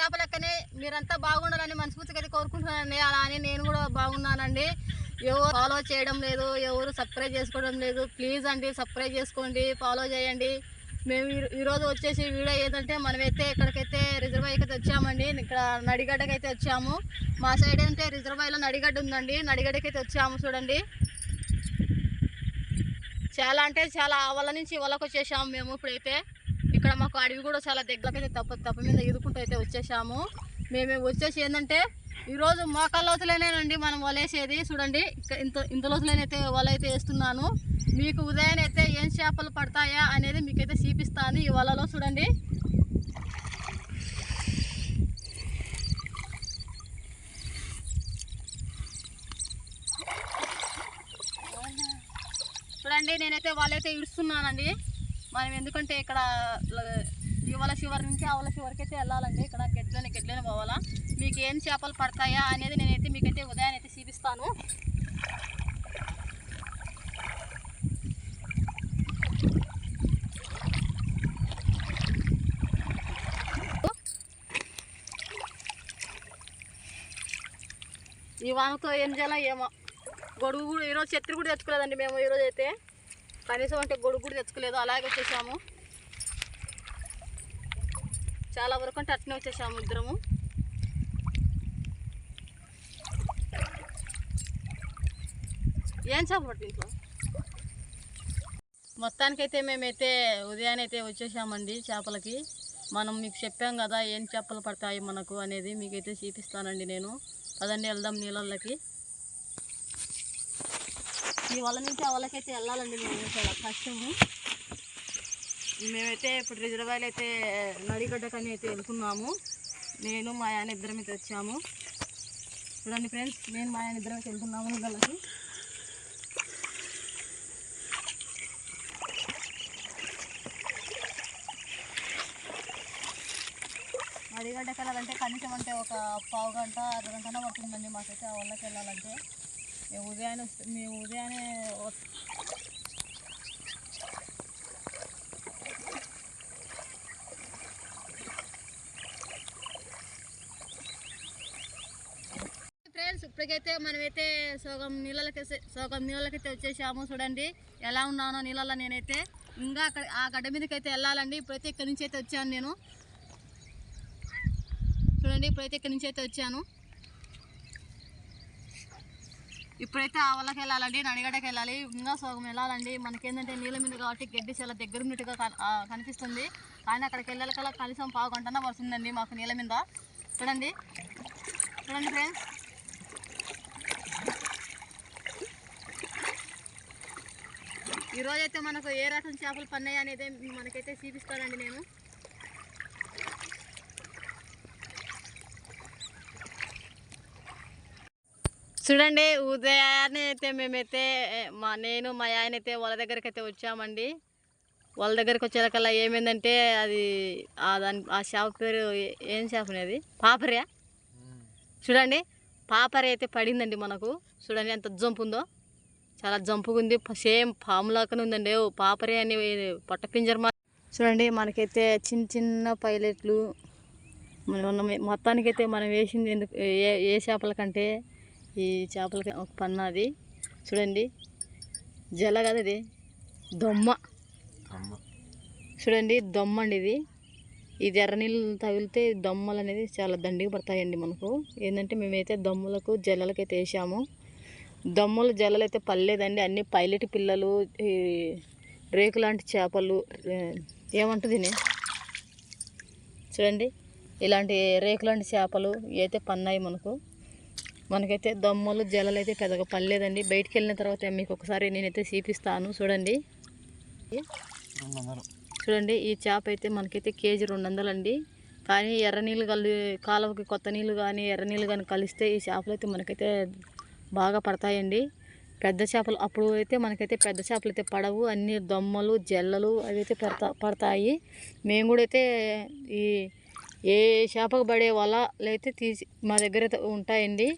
చేప లెక్కనే మీరంతా బాగుండాలని మనస్ఫూర్తిగా కోరుకుంటున్నానండి. అలా అని నేను కూడా బాగున్నానండి. ఎవరు ఫాలో చేయడం లేదు ఎవరు సబ్స్క్రైబ్ చేసుకోవడం లేదు. ప్లీజ్ అండి సబ్స్క్రైబ్ చేసుకోండి ఫాలో చేయండి. మేము ఈరోజు వచ్చేసి వీడియో ఏంటంటే మనమైతే ఇక్కడికైతే రిజర్వాయర్కి అయితే వచ్చామండి. ఇక్కడ నడిగడ్డకి అయితే వచ్చాము. మా సైడ్ అంటే రిజర్వాయర్లో నడిగడ్డ ఉందండి. నడిగడ్డకి అయితే వచ్చాము చూడండి. చాలా అంటే చాలా వాళ్ళ నుంచి వాళ్ళకు వచ్చేసాము మేము ఇప్పుడైతే. ఇక్కడ మాకు అడవి కూడా చాలా దగ్గరకైతే తప్ప తప్ప మీద అయితే వచ్చేసాము. మేము వచ్చేసి ఏంటంటే ఈరోజు మోకాళ్ళ లోతులేనేనండి మనం వలేసేది. చూడండి ఇంత ఇంత లోతులైనైతే వలైతే వేస్తున్నాను. మీకు ఉదయాన్నే అయితే ఏం చేపలు పడతాయా అనేది మీకైతే చూపిస్తాను ఈ వలలో చూడండి. చూడండి నేనైతే వాళ్ళైతే ఇడుస్తున్నానండి. మనం ఎందుకంటే ఇక్కడ ఇవాళ షివర్ నుంచి ఆవల శివరికి అయితే వెళ్ళాలండి. ఇక్కడ గెడ్లని గెడ్లని పోవాలా. మీకు ఏం చేపలు పడతాయా అనేది నేనైతే మీకైతే ఉదయాన్ని అయితే చూపిస్తాను. ఈ వానతో ఏం చేయాలా ఏమో. గొడుగు కూడా ఈరోజు చెత్త కూడా తెచ్చుకోలేదండి మేము ఈరోజు అయితే కనీసం అంటే గొడుగు కూడా తెచ్చుకోలేదు. అలాగే వచ్చేసాము. చాలా వరకు అంటే అట్నే వచ్చేసాము ఇద్దరము. ఏం చేప పట్టు ఇంట్లో? మొత్తానికైతే మేమైతే ఉదయానైతే వచ్చేసామండి చేపలకి. మనం మీకు చెప్పాం కదా ఏం చేపలు పడతాయి మనకు అనేది మీకైతే చూపిస్తానండి నేను. పదండి వెళ్దాం నీళ్ళకి ఈ వల నుంచి ఆ వలకైతే వెళ్ళాలండి మేము చాలా కష్టము. మేమైతే ఇప్పుడు రిజర్వాయర్ అయితే నడిగడ్డకని అయితే వెళ్తున్నాము. నేను మా ఆయన ఇద్దరం అయితే వచ్చాము. చూడండి ఫ్రెండ్స్ నేను మా ఆయన ఇద్దరం అయితే వెళ్తున్నాము నీళ్ళకి నడిగడ్డకి వెళ్ళాలంటే కనీసం అంటే ఒక పావు గంట అర్ధ పడుతుందండి మాకైతే ఆ వాళ్ళకి వెళ్ళాలంటే. మేము ఉదయాన్నే వస్తే- మేము ఉదయాన్నే వ- మనమైతే సోగం నీళ్ళకి సోగం నీళ్ళకైతే వచ్చేసాము. చూడండి ఎలా ఉన్నానో నీళ్ళలో నేనైతే ఇంకా అక్కడ ఆ గడ్డ మీదకి అయితే వెళ్ళాలండి. ఇప్పుడైతే ఇక్కడ నుంచి అయితే వచ్చాను నేను. చూడండి ఇప్పుడైతే ఇక్కడ నుంచి అయితే వచ్చాను. ఇప్పుడైతే ఆ వాళ్ళకి వెళ్ళాలండి నడిగడకి వెళ్ళాలి. ఇంకా సోగం వెళ్ళాలండి. మనకేంటంటే నీళ్ళ మీద కాబట్టి గడ్డి చాలా దగ్గర ఉన్నట్టుగా కనిపిస్తుంది. కానీ అక్కడికి వెళ్ళాలకల్లా కనీసం పావు గంటన పడుతుందండి మాకు నీళ్ళ మీద. చూడండి. చూడండి ఫ్రెండ్స్ ఈరోజు అయితే మనకు ఏ రకం చేపలు పన్నాయి అనేది మనకైతే చూపిస్తానండి నేను. చూడండి ఉదయాన్నే అయితే మేమైతే మా నేను మా ఆయన అయితే వాళ్ళ దగ్గరికి అయితే వచ్చామండి. వాళ్ళ దగ్గరికి వచ్చేకల్లా ఏమైందంటే అది ఆ దాని ఆ చేప పేరు ఏ- ఏం చేప అనేది పాపరియా చూడండి పాపరి అయితే పడిందండి మనకు. చూడండి ఎంత జంపు ఉందో. చాలా జంపుగా ఉంది సేమ్ పాము లాగానే ఉందండి. ఓ పాపరి అని పొట్ట పింజర్ మా. చూడండి మనకైతే చిన్న చిన్న పైలెట్లు. మనం మొత్తానికైతే మనం వేసింది ఎందుకు ఏ ఏ చేపల కంటే ఈ చేపలకి ఒక పన్నది చూడండి. జల కదా ఇది దొమ్మ. చూడండి దొమ్మ అండి ఇది. ఇది ఎర్ర నీళ్ళు తగిలితే దొమ్మలు అనేది చాలా దండిగా పడతాయండి మనకు. ఏంటంటే మేమైతే దొమ్మలకు జల్లలకైతే వేసాము. దొమ్మలు జల్లలు అయితే పర్లేదండి అన్ని పైలట్ పిల్లలు ఈ రేకు లాంటి చేపలు ఏమంటుంది? చూడండి ఇలాంటి రేకు లాంటి చేపలు అయితే పన్నాయి మనకు. మనకైతే దొమ్మలు జల్లలు అయితే పెద్దగా పర్లేదండి బయటికి వెళ్ళిన తర్వాత మీకు ఒకసారి నేనైతే చూపిస్తాను. చూడండి. చూడండి ఈ చేప అయితే మనకైతే కేజీ రెండు వందలు అండి కానీ ఎర్ర నీళ్ళు కలి కాలువకి కొత్త నీళ్ళు కానీ ఎర్ర నీళ్ళు కానీ కలిస్తే ఈ చేపలు అయితే మనకైతే బాగా పడతాయండి. పెద్ద చేపలు అప్పుడు అయితే మనకైతే పెద్ద చేపలు అయితే పడవు. అన్ని దొమ్మలు జల్లలు అవి అయితే పడతా పడతాయి. మేము కూడా అయితే ఈ ఏ చేపకు పడే వలలు అయితే తీసి మా దగ్గర అయితే ఉంటాయండి.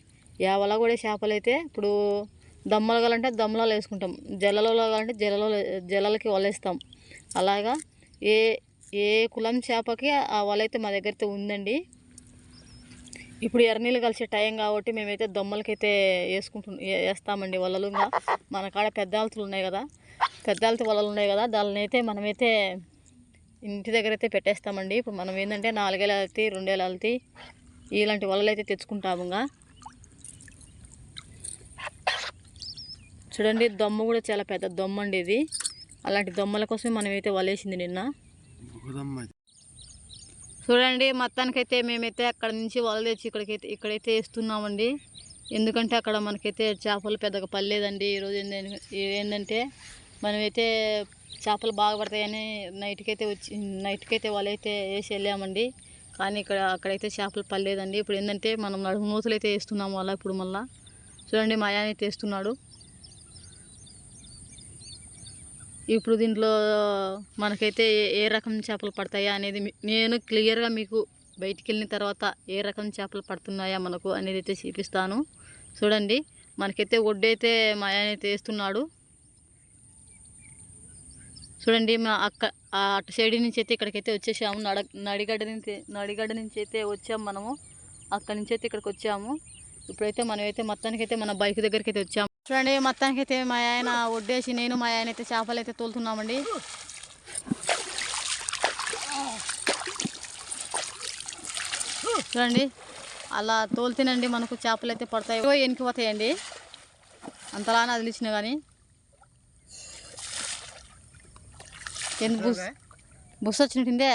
ఏ వల కూడా చేపలు అయితే ఇప్పుడు దమ్మలు కావాలంటే దమ్మలలో వేసుకుంటాం. జల్లలలో కావాలంటే జల్లలో జల్లలకి వలేస్తాం అలాగా ఏ ఏ కులం చేపకి ఆ వల అయితే మా దగ్గర అయితే ఉందండి. ఇప్పుడు ఎర్రనీళ్ళు కలిసే టైం కాబట్టి మేమైతే దొమ్మలకైతే వేసుకుంటు వేస్తామండి వలలు ఇంకా మన కాడ పెద్దాలతులు ఉన్నాయి కదా. పెద్ద వలలు ఉన్నాయి కదా. దానినైతే అయితే మనమైతే ఇంటి దగ్గర అయితే పెట్టేస్తామండి. ఇప్పుడు మనం ఏంటంటే నాలుగేళ్ళు వెళ్తాయి రెండేళ్ళ అలతి ఇలాంటి వలలు అయితే తెచ్చుకుంటాము ఇంకా. చూడండి దొమ్మ కూడా చాలా పెద్ద దొమ్మ అండి ఇది. అలాంటి దొమ్మల కోసమే మనమైతే వలేసింది నిన్న. చూడండి మొత్తానికైతే మేమైతే అక్కడ నుంచి వల తెచ్చి ఇక్కడికైతే ఇక్కడైతే వేస్తున్నామండి. ఎందుకంటే అక్కడ మనకైతే చేపలు పెద్దగా పడలేదండి. ఈరోజు ఏంటంటే ఏంటంటే మనమైతే చేపలు బాగా పడతాయని నైట్కైతే వచ్చి నైట్కైతే వలైతే వేసి వెళ్ళామండి కానీ ఇక్కడ అక్కడైతే చేపలు పడలేదండి. ఇప్పుడు ఏంటంటే మనం నడుము మూతలు అయితే వేస్తున్నాము అలా ఇప్పుడు మళ్ళీ. చూడండి మా ఆయన అయితే వేస్తున్నాడు. ఇప్పుడు దీంట్లో మనకైతే ఏ- ఏ రకం చేపలు పడతాయా అనేది నేను క్లియర్గా మీకు బయటికి వెళ్ళిన తర్వాత ఏ రకం చేపలు పడుతున్నాయా మనకు అనేది అయితే చూపిస్తాను. చూడండి మనకైతే ఒడ్డు అయితే మా ఆయన అయితే వేస్తున్నాడు. చూడండి మా అక్క ఆ అటు సైడ్ నుంచి అయితే ఇక్కడికైతే వచ్చేసాము. నడ నడిగడ్డ నుంచి నడిగడ్డ నుంచి అయితే వచ్చాము మనము. అక్కడి నుంచి అయితే ఇక్కడికి వచ్చాము. ఇప్పుడైతే మనమైతే మొత్తానికైతే మన బైక్ దగ్గరికి అయితే వచ్చాము. చూడండి మొత్తానికైతే మా ఆయన ఒడ్డేసి నేను మా ఆయన అయితే చేపలు అయితే తోలుతున్నామండి. చూడండి అలా తోలుతేనండి మనకు చేపలు అయితే పడతాయి. ఓ వెనక్కి పోతాయండి. అంతలానే వదిలించిన కానీ ఎందుకు బుస్ బుస్ వచ్చినట్టుందే.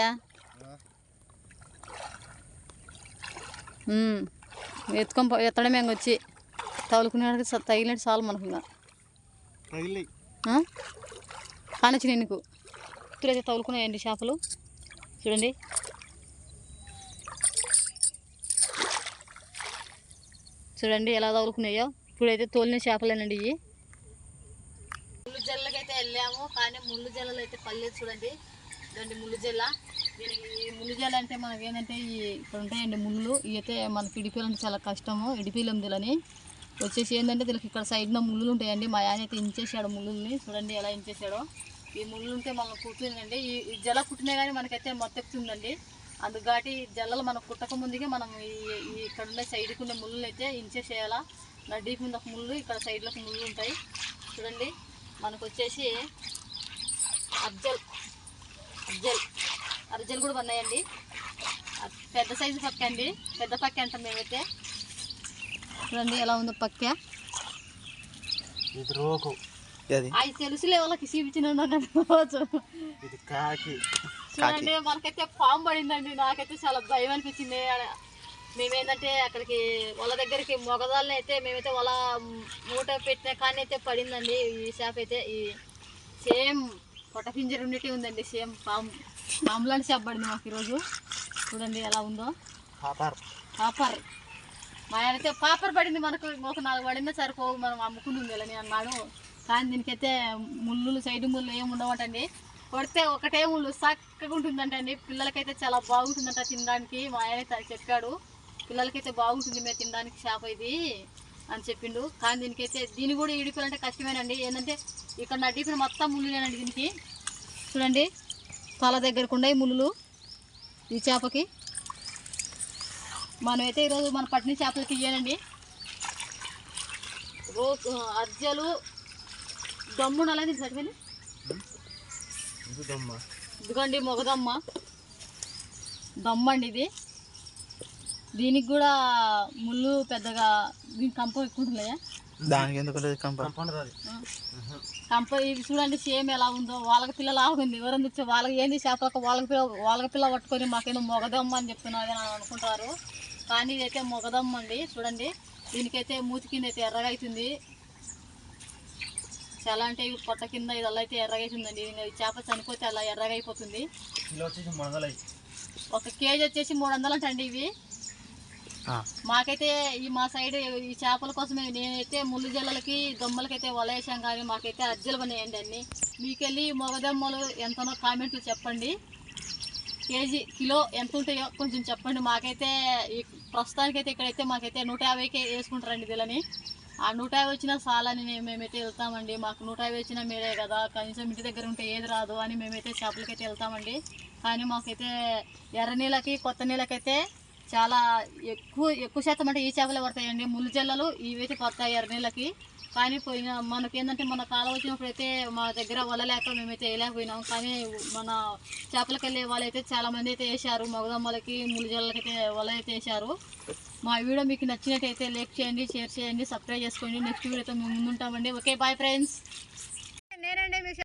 ఎత్తుకొని ఎత్తడమే వచ్చి. తగులుకునేవాడికి తగిలినట్టు చాలు మనకు ఇంకా? కానొచ్చి నీకు. ఇప్పుడైతే తగులుకున్నాయండి చేపలు. చూడండి. చూడండి ఎలా తగులుకున్నాయో. ఇప్పుడైతే తోలిన చేపలేనండి ఇవి. ముళ్ళు జల్లకైతే వెళ్ళాము కానీ ముళ్ళు జల్లలు అయితే పర్లేదు చూడండి. ఇదండి ముళ్ళు జల్ల. దీనికి ఈ ముళ్ళు జల్ల అంటే మనకి ఏంటంటే ఈ ఇక్కడ ఉంటాయండి ముళ్ళు. ఇవి అయితే మనకి ఇడిపీలంటే చాలా కష్టము ఇడిపీలం దిలని వచ్చేసి ఏంటంటే దీనికి ఇక్కడ సైడ్న ముళ్ళు ఉంటాయండి. మా ఆయన అయితే ఇంచేసాడు ముళ్ళుల్ని. చూడండి ఎలా ఇంచేసాడో ఈ ముళ్ళు ఉంటే మనం కుట్టిందండి. ఈ జల కుట్టినా కానీ మనకైతే మొత్తెక్కుతుందండి అందుకు జల్లలు మనకు కుట్టక ముందుకే మనం ఈ ఇక్కడ ఉండే సైడ్కి ఉండే ముళ్ళు అయితే ఇంచేసేయాలా. నడ్డీకి ముందు ఒక ముళ్ళు ఇక్కడ సైడ్లకు ముళ్ళు ఉంటాయి. చూడండి. మనకు వచ్చేసి అర్జల్. అర్జల్. అర్జల్ కూడా ఉన్నాయండి పెద్ద సైజు పక్క అండి పెద్ద పక్క అంటాం మేమైతే. చూడండి ఎలా ఉందో పక్క. ఇది రోకు అది అవి తెలుసులే వాళ్ళకి చూపించిన రోజు. ఇది కాకి. చూడండి మనకైతే పాము పడిందండి. నాకైతే చాలా భయం అనిపించింది. మేమేంటంటే అక్కడికి వాళ్ళ దగ్గరికి మొగదాలని అయితే మేమైతే వాళ్ళ మూట పెట్టిన కానీ అయితే పడిందండి. ఈ షాప్ అయితే ఈ సేమ్ పొట్ట పింజర్ ఉన్నట్టే ఉందండి సేమ్ పాము. పాము లాంటి షాప్ పడింది మాకు ఈరోజు. చూడండి ఎలా ఉందో. పాపర్ పాపర్ మా ఆయన అయితే పాపర్ పడింది మనకు ఒక నాలుగు పడిందే సరిపోవు మనం అమ్ముకుని ఉందని అన్నాడు. కానీ దీనికైతే ముళ్ళు సైడ్ ముళ్ళు ఏమి ఉండవటండి. కొడితే ఒకటే ముళ్ళు చక్కగా ఉంటుందంటండి. పిల్లలకైతే చాలా బాగుంటుందంట తినడానికి. మా ఆయన అయితే చెప్పాడు. పిల్లలకైతే బాగుంటుంది మేము తినడానికి షాప్ ఇది అని చెప్పిండు. కానీ దీనికైతే దీన్ని కూడా ఈడిపోయాలంటే కష్టమేనండి. ఏంటంటే ఇక్కడ నా డిపిన మొత్తం ముళ్ళులేనండి దీనికి. చూడండి తల దగ్గరకు ఉన్నాయి ముళ్ళు ఈ చేపకి. మనమైతే ఈరోజు మన పట్టిన చేపలకి ఇయ్యానండి రో అర్జలు దమ్ము నల్లది సరిపోయి ఇది దమ్మ ఇదిగోండి మొగదమ్మ. దమ్మ అండి ఇది. దీనికి కూడా ముళ్ళు పెద్దగా దీనికి కంప ఎక్కువ ఉంటుందా దానికి ఎందుకు ఉంటుంది కంప? ఇది చూడండి సేమ్ ఎలా ఉందో. వాళ్ళకి పిల్ల లాగుంది తెచ్చే వాళ్ళకి ఏంది చేపలకు? వాళ్ళకి పిల్ల వాళ్ళకి పిల్ల పట్టుకొని మాకేదో మొగదమ్మ అని చెప్తున్నారు అని అనుకుంటారు. కానీ ఇదైతే మొగదమ్మ అండి చూడండి. దీనికైతే మూతి కింద అయితే ఎర్రగా అవుతుంది చాలా అంటే పొట్ట కింద ఇదల్లా అయితే ఎర్రగా అవుతుందండి ఇంకా ఈ చేప చనిపోతే అలా ఎర్రగా అయిపోతుంది కిలో వచ్చేసి మూడు వందలు అయ్యి ఒక కేజీ వచ్చేసి మూడు వందలు అంటండి ఇవి మాకైతే ఈ మా సైడ్ ఈ చేపల కోసమే నేనైతే ముళ్ళు జల్లలకి దొమ్మలకైతే వలేసాం కానీ మాకైతే అజ్జలు పన్నాయండి అన్ని. మీకెళ్ళి మొగదమ్మలు ఎంతనో కామెంట్లు చెప్పండి. కేజీ కిలో ఎంత ఉంటాయో కొంచెం చెప్పండి. మాకైతే ప్రస్తుతానికైతే ఇక్కడైతే మాకైతే నూట యాభైకే వేసుకుంటారండి వీళ్ళని ఆ నూట యాభై వచ్చినా చాలని మేమైతే వెళ్తామండి. మాకు నూట యాభై వచ్చినా మీరే కదా. కనీసం ఇంటి దగ్గర ఉంటే ఏది రాదు అని మేమైతే చేపలకైతే వెళ్తామండి. కానీ మాకైతే ఎర్ర నీళ్ళకి కొత్త నీళ్ళకైతే చాలా ఎక్కువ ఎక్కువ శాతం అంటే ఈ చేపలే పడతాయండి. ముళ్ళు జల్లలు ఇవైతే పడతాయి ఎర్ర నీళ్ళకి. కానీ పోయిన మనకి ఏంటంటే మన కాలం వచ్చినప్పుడు అయితే మా దగ్గర వల లేక మేమైతే వేయలేకపోయినాం. కానీ మన చేపలకి వెళ్ళే వాళ్ళైతే చాలామంది అయితే వేశారు. మగదమ్మలకి ములిజల్లకి అయితే వల అయితే వేశారు. మా వీడియో మీకు నచ్చినట్టయితే లైక్ చేయండి షేర్ చేయండి సబ్స్క్రైబ్ చేసుకోండి. నెక్స్ట్ వీడియోతో మేము ముందుంటామండి. Okay bye friends.